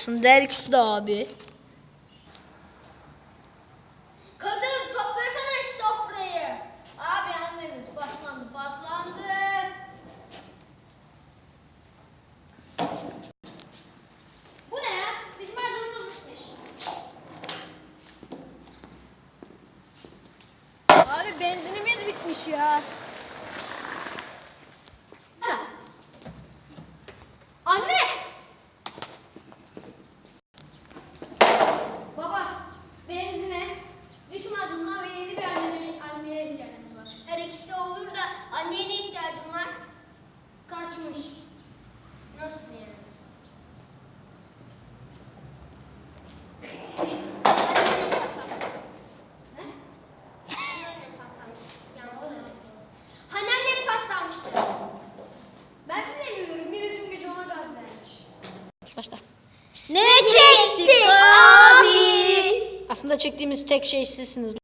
Aslında her ikisi de abi. Kadın toplasana şu sofrayı. Abi annemiz paslandı paslandı. Bu ne ya? Diş macunumuz bitmiş. Abi benzinimiz bitmiş ya. Gaz vermiş. Başla. Ne çekti abi? Aslında çektiğimiz tek şey sizsiniz.